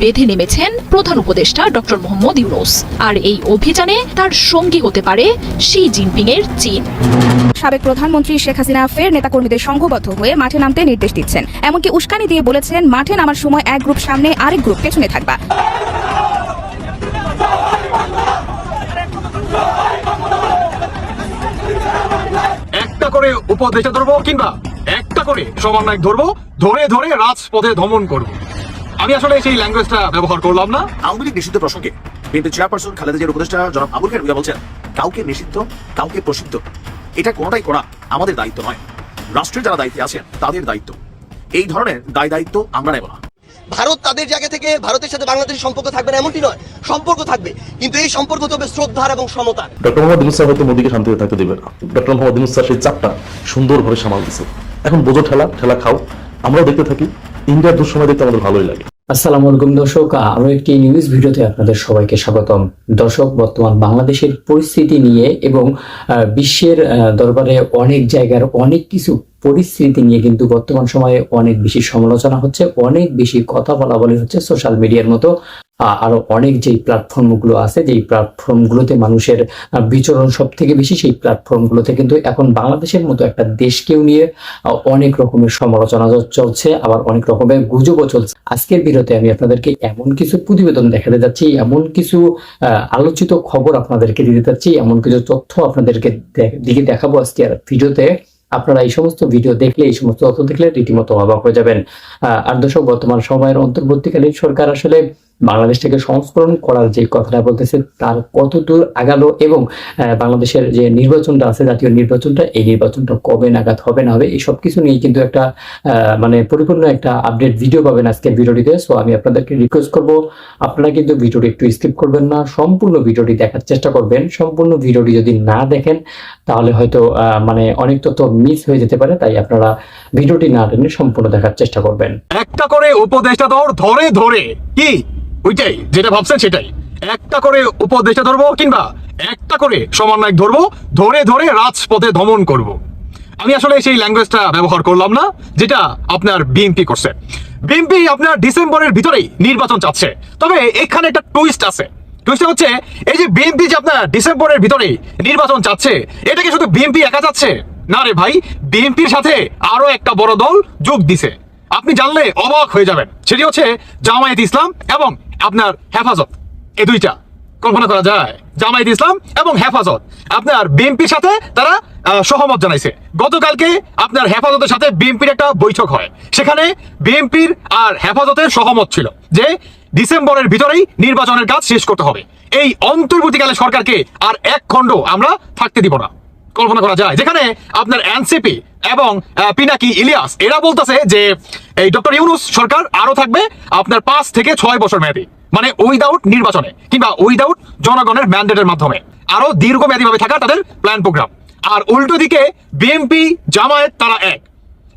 বেঁধে নেমেছেন প্রধান উপদেষ্টা ডক্টর মোহাম্মদ ইউনুস। আর এই অভিযানে তার সঙ্গী হতে পারে শি জিনপিং এর চীন। সাবেক প্রধানমন্ত্রী শেখ হাসিনা ফের নেতাকর্মীদের সংঘবদ্ধ হয়ে মাঠে নামতে নির্দেশ দিচ্ছেন। এমনকি উস্কানি দিয়ে বলেছেন মাঠে নামার সময় এক গ্রুপ সামনে আরেক গ্রুপ পেছনে থাকবা। একটা করে উপদেশে ধরবো কিংবা একটা করে সমন্বয়ক ধরবো ধরে ধরে রাজপথে দমন করব। আমি আসলে সেই ল্যাঙ্গুয়েজটা ব্যবহার করলাম না। আওয়ামী লীগ নিষিদ্ধ প্রসঙ্গে বিএনপি চেয়ারপারসন খালেদা জিয়ার উপদেষ্টা জনাব আবুল বলছেন কাউকে নিষিদ্ধ কাউকে প্রসিদ্ধ। এটা কোনোটাই করা আমাদের দায়িত্ব নয়। রাষ্ট্রের যারা দায়িত্বে আছেন তাদের দায়িত্ব। এই ধরনের দায় দায়িত্ব আমরা নেব না। ভারত তাদের জায়গা থেকে ভারতের সাথে বাংলাদেশের সম্পর্ক থাকবে না এমনটি নয়। সম্পর্ক থাকবে কিন্তু এই সম্পর্ক তবে শ্রদ্ধার এবং সমতার। ডক্টর মোহাম্মদ ইউনুস হয়তো মোদীকে শান্তিতে থাকতে দেবে না। ডক্টর মোহাম্মদ ইউনুস সেই চাপটা সুন্দরভাবে সামাল দিচ্ছে এখন বোঝো ঠেলা ঠেলা খাও। আমরাও দেখতে থাকি। ইন্ডিয়ার দুঃসময় দেখতে আমাদের ভালোই লাগে। আসসালামু আলাইকুম দর্শক আরও একটি নিউজ ভিডিওতে আপনাদের সবাইকে স্বাগতম। দর্শক, বর্তমান বাংলাদেশের পরিস্থিতি নিয়ে এবং বিশ্বের দরবারে অনেক জায়গার অনেক কিছু পরিস্থিতি নিয়ে কিন্তু বর্তমান সময়ে অনেক বেশি সমালোচনা হচ্ছে, অনেক বেশি কথা বলা বলি হচ্ছে সোশ্যাল মিডিয়ার মতো। আরও অনেক যেই প্ল্যাটফর্মগুলো আছে, যেই প্ল্যাটফর্মগুলোতে মানুষের বিচরণ সব থেকে বেশি, সেই প্ল্যাটফর্মগুলোতে কিন্তু এখন বাংলাদেশের মতো একটা দেশকেও নিয়ে অনেক রকমের সমালোচনা চলছে, আবার অনেক রকমের গুজবও চলছে। আজকের ভিডিওতে আমি আপনাদেরকে এমন কিছু প্রতিবেদন দেখাতে যাচ্ছি, এমন কিছু আলোচিত খবর আপনাদেরকে দিতে যাচ্ছি, এমন কিছু তথ্য আপনাদেরকে দিকে দেখাবো আজকে আর ভিডিওতে। আপনারা এই সমস্ত ভিডিও দেখলে, এই সমস্ত তথ্য দেখলে রীতিমতো অবাক হয়ে যাবেন। আর দর্শক, বর্তমান সময়ের অন্তর্বর্তীকালীন সরকার আসলে বাংলাদেশটাকে সংস্করণ করার যে কথাটা বলতেছে, তার কতদূর আগালো এবং বাংলাদেশের যে নির্বাচনটা আছে, জাতীয় নির্বাচনটা, এই নির্বাচনটা কবে নাগাদ হবে না হবে, এই সব কিছু নিয়ে কিন্তু একটা মানে পরিপূর্ণ একটা আপডেট ভিডিও পাবেন আজকের ভিডিওটিতে। সো আমি আপনাদেরকে রিকোয়েস্ট করব, আপনারা কিন্তু ভিডিওটি একটু স্কিপ করবেন না, সম্পূর্ণ ভিডিওটি দেখার চেষ্টা করবেন। সম্পূর্ণ ভিডিওটি যদি না দেখেন, তাহলে হয়তো মানে অনেক তথ্য মিস হয়ে যেতে পারে, তাই আপনারা ভিডিওটি না টেনে সম্পূর্ণ দেখার চেষ্টা করবেন। একটা করে উপদেশটা ধর ধরে ধরে, কি? ওইটাই, যেটা ভাবছেন সেটাই। একটা করে উপদেশটা ধরবো কিংবা একটা করে সমন্বয়ক ধরবো, ধরে ধরে রাজপথে দমন করব। আমি আসলে সেই ল্যাঙ্গুয়েজটা ব্যবহার করলাম না, যেটা আপনার বিএনপি করছে। বিএনপি আপনার ডিসেম্বরের ভিতরেই নির্বাচন চাচ্ছে। তবে এখানে একটা টুইস্ট আছে। টুইস্ট হচ্ছে, এই যে বিএনপি যে আপনার ডিসেম্বরের ভিতরেই নির্বাচন চাচ্ছে এটা কি শুধু বিএনপি একা চাচ্ছে? না রে ভাই বিএনপির সাথে আরও একটা বড় দল যোগ দিছে। আপনি জানলে অবাক হয়ে যাবেন। সেটি হচ্ছে জামায়াত ইসলাম এবং আপনার হেফাজত। এই দুইটা কল্পনা করা যায়। জামায়াত ইসলাম এবং হেফাজত। আপনার বিএনপির সাথে তারা সহমত জানাইছে। গতকালকে আপনার হেফাজতের সাথে বিএনপির একটা বৈঠক হয়। সেখানে বিএনপির আর হেফাজতের সহমত ছিল যে ডিসেম্বরের ভিতরেই নির্বাচনের কাজ শেষ করতে হবে। এই অন্তর্বর্তীকালে সরকারকে আর এক খণ্ড আমরা থাকতে দিব না। কল্পনা করা যায়, যেখানে আপনার এনসিপি এবং পিনাকি ইলিয়াস, এরা বলতেছে যে, এই ডক্টর ইউনুস সরকার আরও থাকবে আপনার পাঁচ থেকে ছয় বছর মেয়াদী মানে উইদাউট নির্বাচনে, কিংবা উইদাউট জনগণের ম্যান্ডেটের মাধ্যমে। আরও দীর্ঘমেয়াদী ভাবে থাকা তাদের প্ল্যান প্রোগ্রাম আর উল্টো দিকে বিএনপি জামায়াত, তারা এক।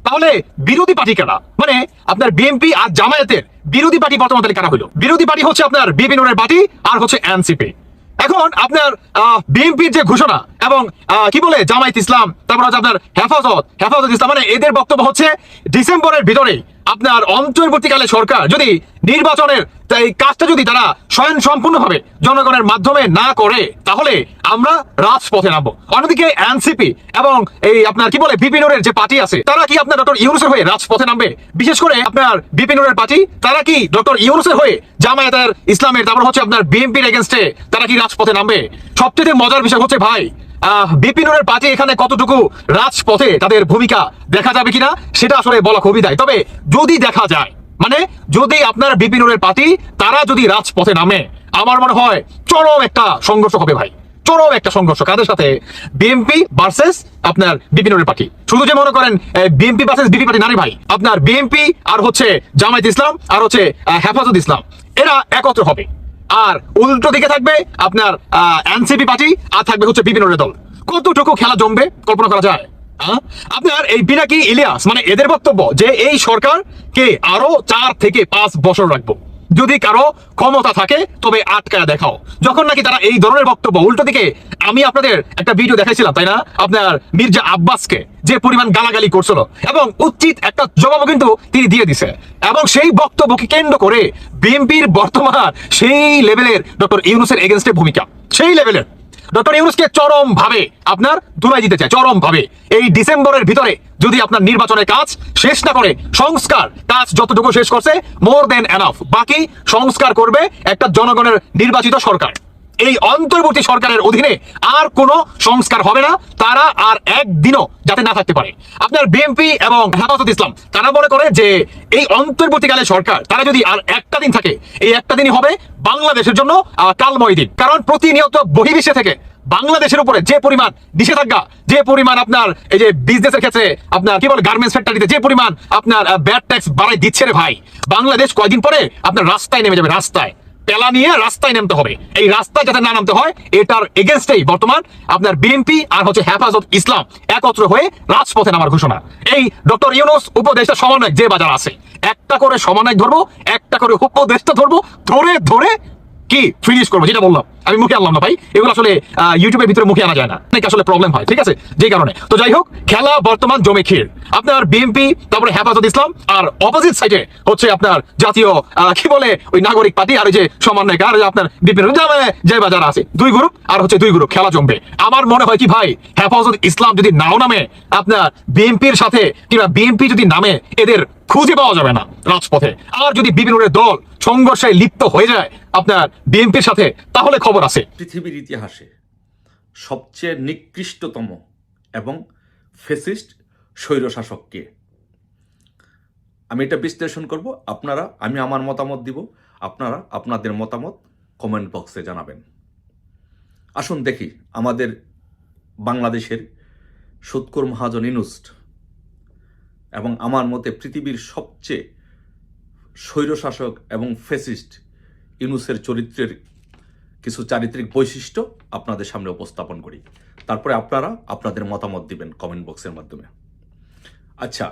তাহলে বিরোধী পার্টি কারা? মানে আপনার বিএনপি আর জামায়াতের বিরোধী পার্টি বর্তমান তাহলে কারা হলো? বিরোধী পার্টি হচ্ছে আপনার বিপিনের পার্টি আর হচ্ছে এনসিপি। এখন আপনার বিএনপির যে ঘোষণা এবং কি বলে, জামায়াত ইসলাম, তারপর হচ্ছে আপনার হেফাজত হেফাজত ইসলাম মানে এদের বক্তব্য হচ্ছে ডিসেম্বরের ভিতরে আপনার অন্তর্বর্তীকালে সরকার যদি নির্বাচনের এই কাজটা যদি তারা স্বয়ং সম্পূর্ণভাবে জনগণের মাধ্যমে না করে, তাহলে আমরা রাজপথে নামবো। অন্যদিকে এনসিপি এবং এই আপনার কি বলে বিপিনের যে পার্টি আছে, তারা কি আপনার ডক্টর ইউনুসের হয়ে রাজপথে নামবে? বিশেষ করে আপনার বিপিনের পার্টি, তারা কি ডক্টর ইউনুসের হয়ে জামায়াতের ইসলামের, তারপর হচ্ছে আপনার বিএনপির এগেনস্টে তারা কি রাজপথে নামবে? সবচেয়ে মজার বিষয় হচ্ছে ভাই বিপিনের পার্টি এখানে কতটুকু রাজপথে তাদের ভূমিকা দেখা যাবে কিনা সেটা আসলে বলা খুবই দেয়। তবে যদি দেখা যায় মানে যদি আপনার বিপিনের পার্টি, তারা যদি রাজপথে নামে, আমার মনে হয় চরম একটা সংঘর্ষ হবে ভাই। চরম একটা সংঘর্ষ। কাদের সাথে? বিএনপি ভার্সেস আপনার বিপিনের পার্টি। শুধু যে মনে করেন বিএনপি ভার্সেস বিপি পার্টি নারী ভাই, আপনার বিএনপি আর হচ্ছে জামায়াত ইসলাম আর হচ্ছে হেফাজত ইসলাম, এরা একত্র হবে। আর উল্টো দিকে থাকবে আপনার এনসিপি পার্টি, আর থাকবে হচ্ছে বিভিন্ন দল কতটুকু খেলা জমবে কল্পনা করা যায়? আপনার এই বিনাকি ইলিয়াস মানে এদের বক্তব্য যে এই সরকারকে আরও চার থেকে পাঁচ বছর রাখব। যদি কারও ক্ষমতা থাকে, তবে আটকায় দেখাও। যখন নাকি তারা এই ধরনের বক্তব্য, উল্টো দিকে আমি আপনাদের একটা ভিডিও দেখাইছিলাম, তাই না? আপনার মির্জা আব্বাসকে যে পরিমাণ গালাগালি করছিল, এবং উচিত একটা জবাবও কিন্তু তিনি দিয়ে দিছে। এবং সেই বক্তব্যকে কেন্দ্র করে বিএনপির বর্তমান সেই লেভেলের ডক্টর ইউনুসের এগেনস্টে ভূমিকা, সেই লেভেলের ডক্টর ইউনুসকে চরম ভাবে আপনার দুলাই দিতে চায় চরম ভাবে এই ডিসেম্বরের ভিতরে যদি আপনার নির্বাচনের কাজ শেষ না করে, সংস্কার কাজ যতটুকু শেষ করছে মোর দেন এনাফ বাকি সংস্কার করবে একটা জনগণের নির্বাচিত সরকার। এই অন্তর্বর্তী সরকারের অধীনে আর কোনো সংস্কার হবে না, তারা আর একদিনও যাতে না থাকতে পারে। আপনার বিএনপি এবং হেফাজত ইসলাম, তারা মনে করে যে এই অন্তর্বর্তীকালে সরকার, তারা যদি আর একটা দিন থাকে, এই একটা দিনই হবে বাংলাদেশের জন্য কালময় দিন। কারণ প্রতিনিয়ত বহির্বিশ্বে থেকে বাংলাদেশের উপরে যে পরিমাণ নিষেধাজ্ঞা, যে পরিমাণ আপনার এই যে বিজনেসের ক্ষেত্রে আপনার কি বলে গার্মেন্টস ফ্যাক্টরিতে যে পরিমাণ আপনার ব্যাড ট্যাক্স বাড়াই দিচ্ছে রে ভাই, বাংলাদেশ কয়দিন পরে আপনার রাস্তায় নেমে যাবে, রাস্তায়। পেলা নিয়ে রাস্তায় নামতে হবে। এই রাস্তায় যাতে না নামতে হয়, এটার এগেনস্টেই বর্তমান আপনার বিএনপি আর হচ্ছে হেফাজত ইসলাম একত্র হয়ে রাজপথে নামার ঘোষণা। এই ডক্টর ইউনুস উপদেষ্টা সমন্বয় যে বাজার আছে, একটা করে সমন্বয় ধরবো, একটা করে উপদেষ্টা ধরবো, ধরে ধরে কি ফিনিশ করব, যেটা বললাম। আমি মুখে আনলাম না ভাই। এগুলো আসলে ইউটিউবের ভিতরে মুখে আনা যায় না। অনেক আসলে প্রবলেম হয়, ঠিক আছে? যে কারণে। তো যাই হোক, খেলা বর্তমান জমে ক্ষীর। আপনার বিএনপি তারপরে হেফাজত ইসলাম, আর অপোজিট সাইডে হচ্ছে আপনার জাতীয় কি বলে ওই নাগরিক পার্টি, আর ওই যে সমন্বয় আর আপনার বিপিন যে বাজার আছে, দুই গ্রুপ আর হচ্ছে দুই গ্রুপ খেলা জমবে। আমার মনে হয় কি ভাই, হেফাজত ইসলাম যদি নাও নামে, আপনার বিএনপির সাথে কিংবা বিএনপি যদি নামে, এদের খুঁজে পাওয়া যাবে না রাজপথে। আর যদি বিভিন্ন দল সংঘর্ষে লিপ্ত হয়ে যায় আপনার বিএনপির সাথে, তাহলে খবর আছে। পৃথিবীর ইতিহাসে সবচেয়ে নিকৃষ্টতম এবং ফেসিস্ট স্বৈরশাসককে। আমি এটা বিশ্লেষণ করব, আপনারা, আমি আমার মতামত দিব, আপনারা আপনাদের মতামত কমেন্ট বক্সে জানাবেন। আসুন দেখি আমাদের বাংলাদেশের সুৎকর মহাজন ইনুস্ট এবং আমার মতে পৃথিবীর সবচেয়ে স্বৈরশাসক এবং ফেসিস্ট ইনুসের চরিত্রের কিছু চারিত্রিক বৈশিষ্ট্য আপনাদের সামনে উপস্থাপন করি। তারপরে আপনারা আপনাদের মতামত দিবেন কমেন্ট বক্সের মাধ্যমে। আচ্ছা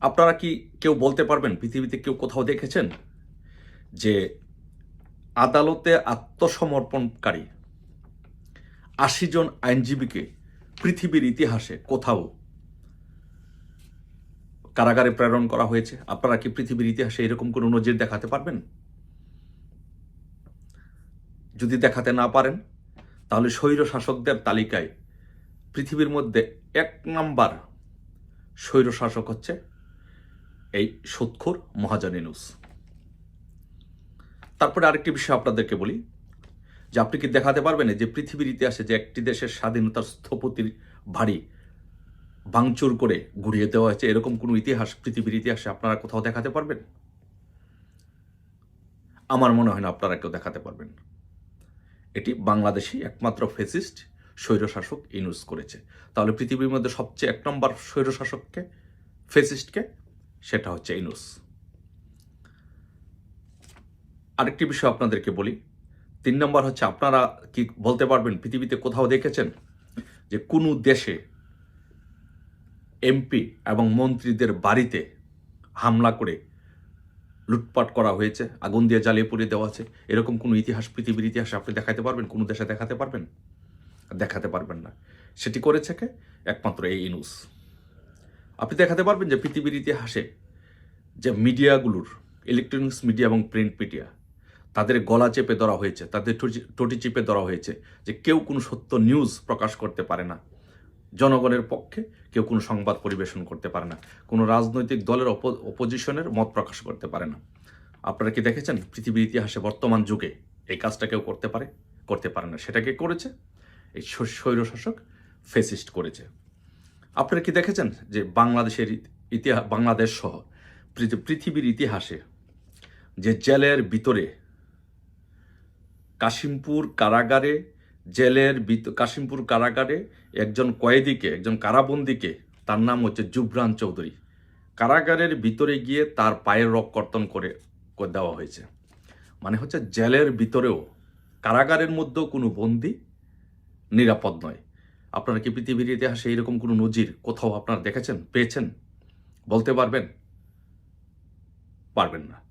আপনারা কি কেউ বলতে পারবেন, পৃথিবীতে কেউ কোথাও দেখেছেন যে আদালতে আত্মসমর্পণকারী আশি জন আইনজীবীকে পৃথিবীর ইতিহাসে কোথাও কারাগারে প্রেরণ করা হয়েছে? আপনারা কি পৃথিবীর ইতিহাসে এরকম কোনো নজির দেখাতে পারবেন? যদি দেখাতে না পারেন, তাহলে স্বৈর শাসকদের তালিকায় পৃথিবীর মধ্যে এক নাম্বার স্বৈর শাসক হচ্ছে এই সুৎখুর মহাজানিনুস তারপরে আরেকটি বিষয় আপনাদেরকে বলি, যে আপনি কি দেখাতে পারবেন যে পৃথিবীর ইতিহাসে যে একটি দেশের স্বাধীনতার স্থপতির ভারী ভাঙচুর করে ঘুরিয়ে দেওয়া হয়েছে, এরকম কোনো ইতিহাস পৃথিবীর ইতিহাসে আপনারা কোথাও দেখাতে পারবেন? আমার মনে হয় না আপনারা কেউ দেখাতে পারবেন। এটি বাংলাদেশি একমাত্র ফেসিস্ট স্বৈরশাসক ইনুস করেছে। তাহলে পৃথিবীর মধ্যে সবচেয়ে এক নম্বর স্বৈরশাসককে, ফেসিস্টকে, সেটা হচ্ছে ইনুস আরেকটি বিষয় আপনাদেরকে বলি, তিন নম্বর হচ্ছে আপনারা কি বলতে পারবেন, পৃথিবীতে কোথাও দেখেছেন যে কোনো দেশে এমপি এবং মন্ত্রীদের বাড়িতে হামলা করে লুটপাট করা হয়েছে, আগুন দিয়ে জ্বালিয়ে পুড়িয়ে দেওয়া আছে। এরকম কোনো ইতিহাস, পৃথিবীর ইতিহাসে আপনি দেখাতে পারবেন? কোনো দেশে দেখাতে পারবেন? দেখাতে পারবেন না। সেটি করেছে কে? একমাত্র এই ইনুস। আপনি দেখাতে পারবেন যে পৃথিবীর ইতিহাসে যে মিডিয়াগুলোর ইলেকট্রনিক্স মিডিয়া এবং প্রিন্ট মিডিয়া তাদের গলা চেপে ধরা হয়েছে, তাদের টুটি- চেপে ধরা হয়েছে যে কেউ কোনো সত্য নিউজ প্রকাশ করতে পারে না। জনগণের পক্ষে কেউ কোনো সংবাদ পরিবেশন করতে পারে না, কোনো রাজনৈতিক দলের অপোজিশনের মত প্রকাশ করতে পারে না। আপনারা কি দেখেছেন? পৃথিবীর ইতিহাসে বর্তমান যুগে এই কাজটা কেউ করতে পারে করতে পারে না। সেটাকে করেছে? এই স্বৈরশাসক ফেসিস্ট করেছে। আপনারা কি দেখেছেন যে বাংলাদেশের ইতিহাস বাংলাদেশ সহ পৃথিবীর ইতিহাসে যে জেলের ভিতরে কাশিমপুর কারাগারে জেলের কাশিমপুর কারাগারে একজন কয়েদিকে, একজন কারাবন্দিকে, তার নাম হচ্ছে জুবরান চৌধুরী। কারাগারের ভিতরে গিয়ে তার পায়ের রক কর্তন করে করে দেওয়া হয়েছে। মানে হচ্ছে জেলের ভিতরেও কারাগারের মধ্যেও কোনো বন্দি নিরাপদ নয়। আপনারা কি পৃথিবীর ইতিহাসে এরকম কোনো নজির কোথাও আপনারা দেখেছেন, পেয়েছেন? বলতে পারবেন? পারবেন না।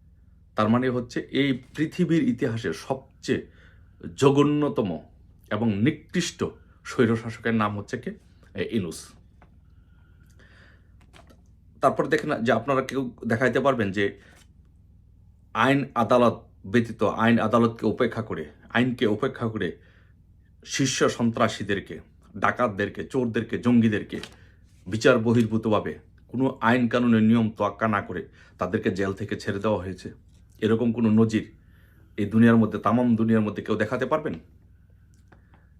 তার মানে হচ্ছে এই পৃথিবীর ইতিহাসে সবচেয়ে জঘন্যতম এবং নিকৃষ্ট স্বৈরশাসকের নাম হচ্ছে কে? ইনুস। তারপর দেখেন যে আপনারা কেউ দেখাইতে পারবেন যে আইন আদালত ব্যতীত আইন আদালতকে উপেক্ষা করে, আইনকে উপেক্ষা করে শীর্ষ সন্ত্রাসীদেরকে, ডাকাতদেরকে, চোরদেরকে, জঙ্গিদেরকে বিচার বহির্ভূতভাবে কোনো আইন কানুনের নিয়ম তোয়াক্কা না করে তাদেরকে জেল থেকে ছেড়ে দেওয়া হয়েছে। এরকম কোনো নজির এই দুনিয়ার মধ্যে, তামাম দুনিয়ার মধ্যে কেউ দেখাতে পারবেন?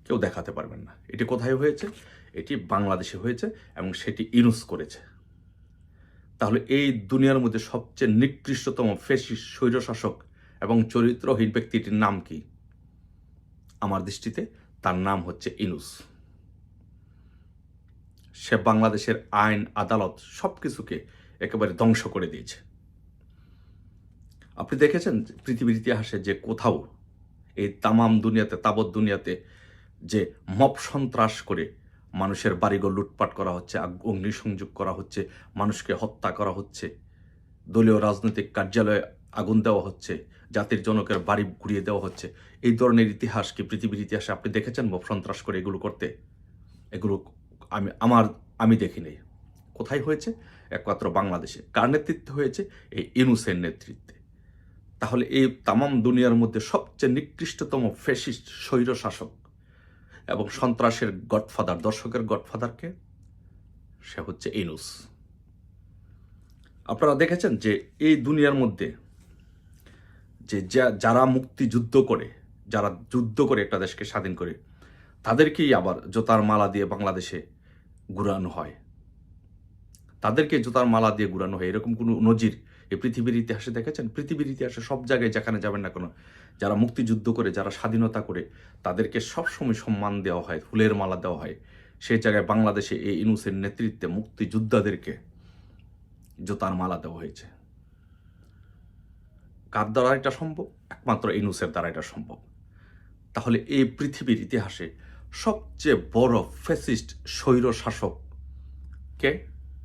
কেউ দেখাতে পারবেন না। এটি কোথায় হয়েছে? এটি বাংলাদেশে হয়েছে এবং সেটি ইনুস করেছে। তাহলে এই দুনিয়ার মধ্যে সবচেয়ে নিকৃষ্টতম ফেসিস স্বৈরশাসক এবং চরিত্রহীন ব্যক্তিটির নাম কি? আমার দৃষ্টিতে তার নাম হচ্ছে ইনুস সে বাংলাদেশের আইন, আদালত সব কিছুকে একেবারে ধ্বংস করে দিয়েছে। আপনি দেখেছেন পৃথিবীর ইতিহাসে যে কোথাও এই তামাম দুনিয়াতে, তাবৎ দুনিয়াতে যে মপ সন্ত্রাস করে মানুষের বাড়িঘর লুটপাট করা হচ্ছে অগ্নিসংযোগ করা হচ্ছে, মানুষকে হত্যা করা হচ্ছে, দলীয় রাজনৈতিক কার্যালয়ে আগুন দেওয়া হচ্ছে, জাতির জনকের বাড়ি ঘুরিয়ে দেওয়া হচ্ছে। এই ধরনের ইতিহাস কি পৃথিবীর ইতিহাসে আপনি দেখেছেন মপ সন্ত্রাস করে এগুলো করতে? এগুলো আমি, আমার, আমি দেখিনি। কোথায় হয়েছে? একমাত্র বাংলাদেশে। কার নেতৃত্বে হয়েছে? এই ইনুসের নেতৃত্বে। তাহলে এই তামাম দুনিয়ার মধ্যে সবচেয়ে নিকৃষ্টতম ফেসিস্ট স্বৈর শাসক এবং সন্ত্রাসের গডফাদার, দর্শকের গডফাদারকে সে হচ্ছে এনুস আপনারা দেখেছেন যে এই দুনিয়ার মধ্যে যে, যারা মুক্তিযুদ্ধ করে, যারা যুদ্ধ করে একটা দেশকে স্বাধীন করে, তাদেরকেই আবার জোতার মালা দিয়ে বাংলাদেশে ঘুরানো হয়। তাদেরকে জোতার মালা দিয়ে ঘুরানো হয়। এরকম কোনো নজির এই পৃথিবীর ইতিহাসে দেখেছেন? পৃথিবীর ইতিহাসে সব জায়গায় যেখানে যাবেন না কোনো, যারা মুক্তিযুদ্ধ করে, যারা স্বাধীনতা করে, তাদেরকে সবসময় সম্মান দেওয়া হয়, ফুলের মালা দেওয়া হয়। সেই জায়গায় বাংলাদেশে এই ইনুসের নেতৃত্বে মুক্তিযোদ্ধাদেরকে জোতার মালা দেওয়া হয়েছে। কার দ্বারা এটা সম্ভব? একমাত্র ইনুসের দ্বারা এটা সম্ভব। তাহলে এই পৃথিবীর ইতিহাসে সবচেয়ে বড় ফেসিস্ট স্বৈর শাসক কে?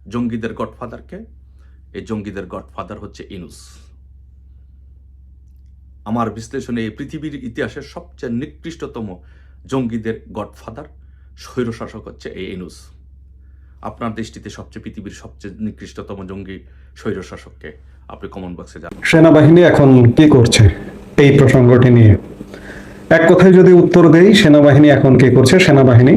জঙ্গিদের গডফাদার কে? এই জঙ্গিদের গডফাদার হচ্ছে ইনুস। আমার বিশ্লেষণে এই পৃথিবীর ইতিহাসের সবচেয়ে নিকৃষ্টতম জঙ্গিদের গডফাদার স্বৈর শাসক হচ্ছে এই ইনুস। আপনার দৃষ্টিতে সবচেয়ে পৃথিবীর সবচেয়ে নিকৃষ্টতম জঙ্গি স্বৈর শাসককে আপনি কমন বক্সে জানান। সেনাবাহিনী এখন কি করছে? এই প্রসঙ্গটি নিয়ে। এক কথায় যদি উত্তর দেই, সেনাবাহিনী এখন কি করছে? সেনাবাহিনী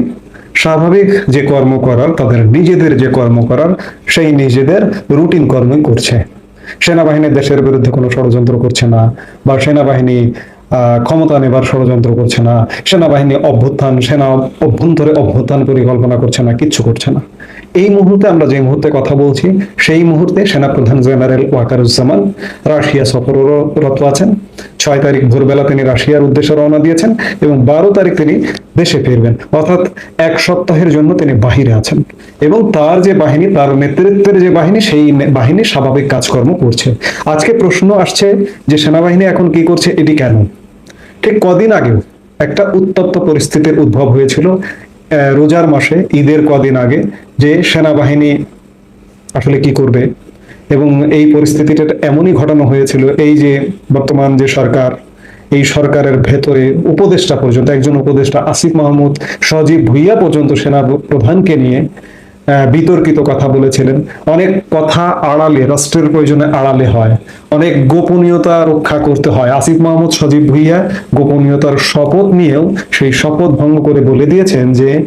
স্বাভাবিক যে কর্ম করার, তাদের নিজেদের যে কর্ম করার, সেই নিজেদের রুটিন কর্মই করছে। সেনাবাহিনী দেশের বিরুদ্ধে কোনো ষড়যন্ত্র করছে না বা সেনাবাহিনী ক্ষমতা নেবার ষড়যন্ত্র করছে না। সেনাবাহিনী অভ্যুত্থান, সেনা অভ্যন্তরে অভ্যুত্থান পরিকল্পনা করছে না, কিচ্ছু করছে না। এই মুহূর্তে আমরা যে মুহূর্তে কথা বলছি, সেই মুহূর্তে সেনাপ্রধান জেনারেল ওয়াকারুজ্জামান রাশিয়া সফররত আছেন। ছয় তারিখ ভোরবেলা তিনি রাশিয়ার উদ্দেশ্যে রওনা দিয়েছেন এবং বারো তারিখ তিনি দেশে ফিরবেন। অর্থাৎ এক সপ্তাহের জন্য তিনি বাহিরে আছেন এবং তার যে বাহিনী, তার নেতৃত্বের যে বাহিনী, সেই বাহিনী স্বাভাবিক কাজকর্ম করছে। আজকে প্রশ্ন আসছে যে সেনাবাহিনী এখন কি করছে, এটি কেন? ঠিক কদিন আগেও একটা উত্তপ্ত পরিস্থিতির উদ্ভব হয়েছিল। রোজার মাসে, ঈদের কদিন আগে যে সেনাবাহিনী আসলে কি করবে এবং এই পরিস্থিতিটা এমনই ঘটানো হয়েছিল, এই যে বর্তমান যে সরকার, এই সরকারের ভেতরে উপদেষ্টা পর্যন্ত, একজন উপদেষ্টা আসিফ মাহমুদ, সজীব ভুইয়া পর্যন্ত সেনা প্রধানকে নিয়ে বিতর্কিত কথা বলেছিলেন। অনেক কথা আড়ালে, রাষ্ট্রের প্রয়োজনে আড়ালে হয়। অনেক গোপনীয়তা রক্ষা করতে হয়। আসিফ মাহমুদ সজীব ভুইয়া গোপনীয়তার শপথ নিয়েও সেই শপথ ভঙ্গ করে বলে দিয়েছেন যে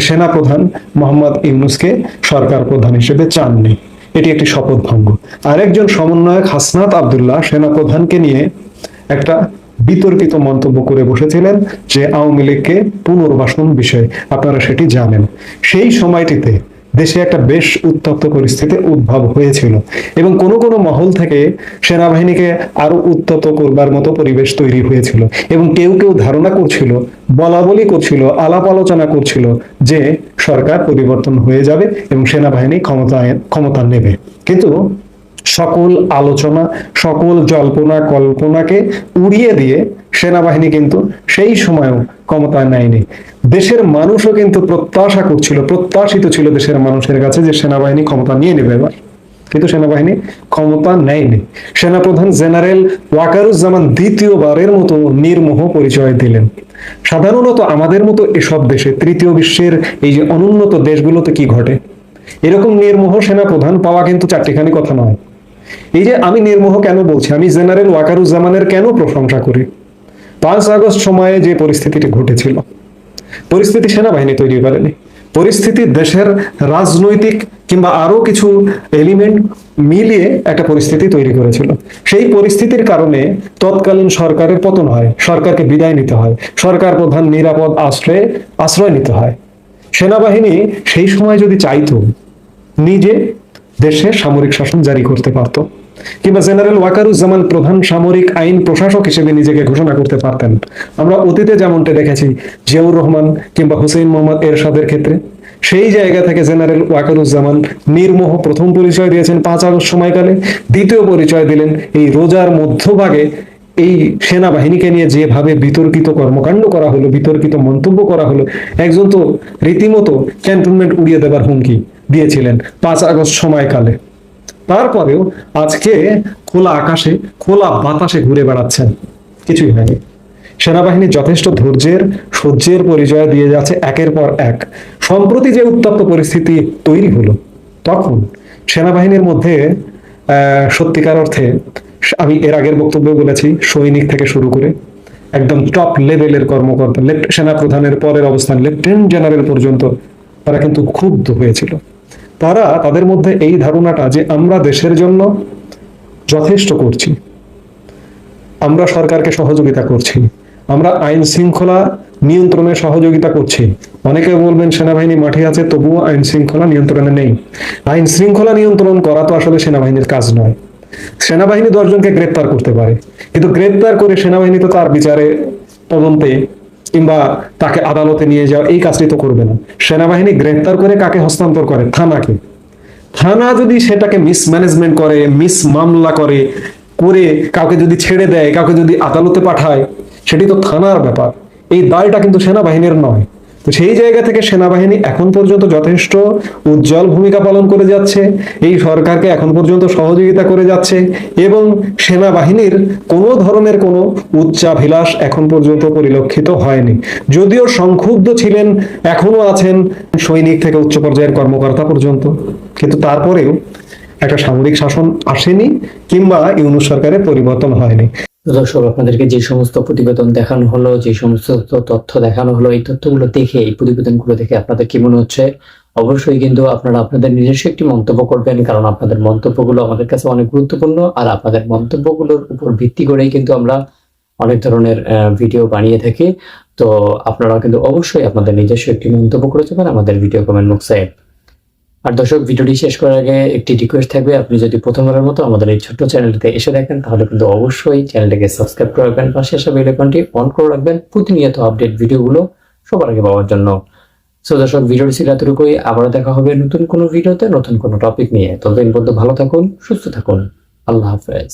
সেনা প্রধান মোহাম্মদ ইউনুসকে সরকার প্রধান হিসেবে চাননি। এটি একটি শপথ ভঙ্গ। আরেকজন সমন্বয়ক হাসনাত আবদুল্লাহ সেনা প্রধানকে নিয়ে একটা বিতর্কিত মন্তব্য করে বসেছিলেন যে, আওয়ামী লীগকে পুনর্বাসন বিষয়ে। আপনারা সেটি জানেন। সেই সময়টিতে দেশে একটা বেশ উত্তপ্ত পরিস্থিতি উদ্ভব হয়েছিল এবং কোনো কোনো মহল থেকে সেনাবাহিনীকে আরও উত্তপ্ত করবার মতো পরিবেশ তৈরি হয়েছিল এবং কেউ কেউ ধারণা করছিল বলা বলি করছিল, আলাপ আলোচনা করছিল যে সরকার পরিবর্তন হয়ে যাবে এবং সেনাবাহিনী ক্ষমতা ক্ষমতা নেবে। কিন্তু সকল আলোচনা, সকল জল্পনা, কল্পনাকে উড়িয়ে দিয়ে সেনাবাহিনী কিন্তু সেই সময়ও ক্ষমতা নেয়নি। দেশের মানুষও কিন্তু প্রত্যাশা করছিল, প্রত্যাশিত ছিল দেশের মানুষের কাছে যে সেনাবাহিনী ক্ষমতা নিয়ে নেবে এবার। কিন্তু সেনাবাহিনী ক্ষমতা নেয়নি। সেনাপ্রধান জেনারেল ওয়াকারুজ্জামান দ্বিতীয়বারের মতো নির্মোহ পরিচয় দিলেন। সাধারণত আমাদের মতো এসব দেশে তৃতীয় বিশ্বের এই যে অনুন্নত দেশগুলোতে কি ঘটে? এরকম নির্মোহ সেনাপ্রধান পাওয়া কিন্তু চারটিখানি কথা নয়। এই যে আমি নির্মোহ কেন বলছি? আমি জেনারেল ওয়াকারুজ্জামানের কেন প্রশংসা করি? পাঁচ আগস্ট সময়ে যে পরিস্থিতিটি ঘটেছিল, পরিস্থিতি সেনাবাহিনী তৈরি করেনি। পরিস্থিতি দেশের রাজনৈতিক কিংবা আরও কিছু এলিমেন্ট মিলিয়ে একটা পরিস্থিতি তৈরি করেছিল। সেই পরিস্থিতির কারণে তৎকালীন সরকারের পতন হয়, সরকারকে বিদায় নিতে হয়, সরকার প্রধান নিরাপদ আশ্রয়ে, আশ্রয় নিতে হয়। সেনাবাহিনী সেই সময় যদি চাইতো, নিজে দেশে সামরিক শাসন জারি করতে পারত। কিংবা জেনারেল ওয়াকারুজ্জামান প্রধান সামরিক আইন প্রশাসক হিসেবে নিজেকে ঘোষণা করতে পারতেন। আমরা অতীতে যেমনটা দেখেছি, জিয়াউর রহমান কিংবা হুসেইন মোহাম্মদ এরশাদের ক্ষেত্রে, সেই জায়গা থেকে জেনারেল ওয়াকারুজ্জামান নির্মোহ প্রথম পরিচয় দিয়েছেন পাঁচ আগস্ট সময়কালে, দ্বিতীয় পরিচয় দিলেন এই রোজার মধ্যভাগে এই সেনাবাহিনীকে নিয়ে যেভাবে বিতর্কিত কর্মকাণ্ড করা হলো, বিতর্কিত মন্তব্য করা হলো, একজন তো রীতিমতো ক্যান্টনমেন্ট উড়িয়ে দেবার হুমকি দিয়েছিলেন পাঁচ আগস্ট সময়কালে। তারপরেও আজকে খোলা আকাশে, খোলা বাতাসে ঘুরে বেড়াচ্ছেন। কিছুই হয়নি। সেনাবাহিনী যথেষ্ট ধৈর্যের, সহ্যের পরিচয় দিয়ে যাচ্ছে একের পর এক। সম্প্রতি যে উত্তপ্ত পরিস্থিতি তৈরি হলো, তখন সেনাবাহিনীর মধ্যে সত্যিকার অর্থে আমি এর আগের বক্তব্যে বলেছি, সৈনিক থেকে শুরু করে একদম টপ লেভেলের কর্মকর্তা সেনা প্রধানের পরের অবস্থান, লেফটেন্যান্ট জেনারেল পর্যন্ত, তারা কিন্তু ক্ষুব্ধ হয়েছিল। তারা তাদের মধ্যে এই ধারণাটা যে আমরা দেশের জন্য যথেষ্ট করছি, আমরা সরকারকে সহযোগিতা করছি, আমরা আইন শৃঙ্খলা নিয়ন্ত্রণে সহযোগিতা করছি। অনেকে বলবেন, সেনাবাহিনী মাঠে আছে, তবুও আইন শৃঙ্খলা নিয়ন্ত্রণে নেই। আইন শৃঙ্খলা নিয়ন্ত্রণ করা তো আসলে সেনাবাহিনীর কাজ নয়। সেনাবাহিনী দশজনকে গ্রেপ্তার করতে পারে। কিন্তু গ্রেপ্তার করে সেনাবাহিনী তো তার বিচারে তদন্তে কিংবা তাকে আদালতে নিয়ে যাওয়া, এই কাজটি তো করবে না। সেনাবাহিনী গ্রেপ্তার করে কাকে হস্তান্তর করে? থানাকে। থানা যদি সেটাকে মিসম্যানেজমেন্ট করে মিস মামলা করে করে কাউকে যদি ছেড়ে দেয়, কাউকে যদি আদালতে পাঠায়, সেটি তো থানার ব্যাপার। এই দায়টা কিন্তু সেনাবাহিনীর নয়। তো সেই জায়গা থেকে সেনাবাহিনী এখন পর্যন্ত যথেষ্ট উজ্জ্বল ভূমিকা পালন করে যাচ্ছে। এই সরকারকে এখন পর্যন্ত সহযোগিতা করে যাচ্ছে এবং সেনাবাহিনীর কোনো ধরনের কোনো উচ্চাভিলাষ এখন পর্যন্ত পরিলক্ষিত হয়নি। যদিও সংক্ষুব্ধ ছিলেন, এখনও আছেন সৈনিক থেকে উচ্চ পর্যায়ের কর্মকর্তা পর্যন্ত। কিন্তু তারপরেও একটা সামরিক শাসন আসেনি কিংবা ইউনুস সরকারের পরিবর্তন হয়নি। দর্শক, আপনাদেরকে যে সমস্ত প্রতিবেদন দেখানো হলো, যে সমস্ত তথ্য দেখানো হলো, এই তথ্যগুলো দেখে, এই প্রতিবেদনগুলো দেখে আপনাদের কি মনে হচ্ছে? অবশ্যই কিন্তু আপনারা আপনাদের নিজস্ব একটি মন্তব্য করবেন, কারণ আপনাদের মন্তব্যগুলো আমাদের কাছে অনেক গুরুত্বপূর্ণ, আর আপনাদের মন্তব্যগুলোর উপর ভিত্তি করেই কিন্তু আমরা অনেক ধরনের ভিডিও বানিয়ে থাকি। তো আপনারা কিন্তু অবশ্যই আপনাদের নিজস্ব একটি মন্তব্য করে যাবেন আমাদের ভিডিও কমেন্ট বক্সে। আর দর্শক, ভিডিওটি শেষ করার আগে একটি রিকোয়েস্ট থাকবে। আপনি যদি প্রথমবারের মতো আমাদের এই ছোট্ট চ্যানেলটিতে এসে দেখেন, তাহলে কিন্তু অবশ্যই চ্যানেলটিকে সাবস্ক্রাইব করে রাখবেন। পাশে আসা বেল আইকনটি অন করে রাখবেন। প্রতিনিয়ত আপডেট ভিডিওগুলো সবার আগে পাওয়ার জন্য। সো দর্শক, ভিডিওটি ছিল এতটুকুই। আবারও দেখা হবে নতুন কোনো ভিডিওতে নতুন কোনো টপিক নিয়ে। ততদিন পর্যন্ত ভালো থাকুন, সুস্থ থাকুন। আল্লাহ হাফেজ।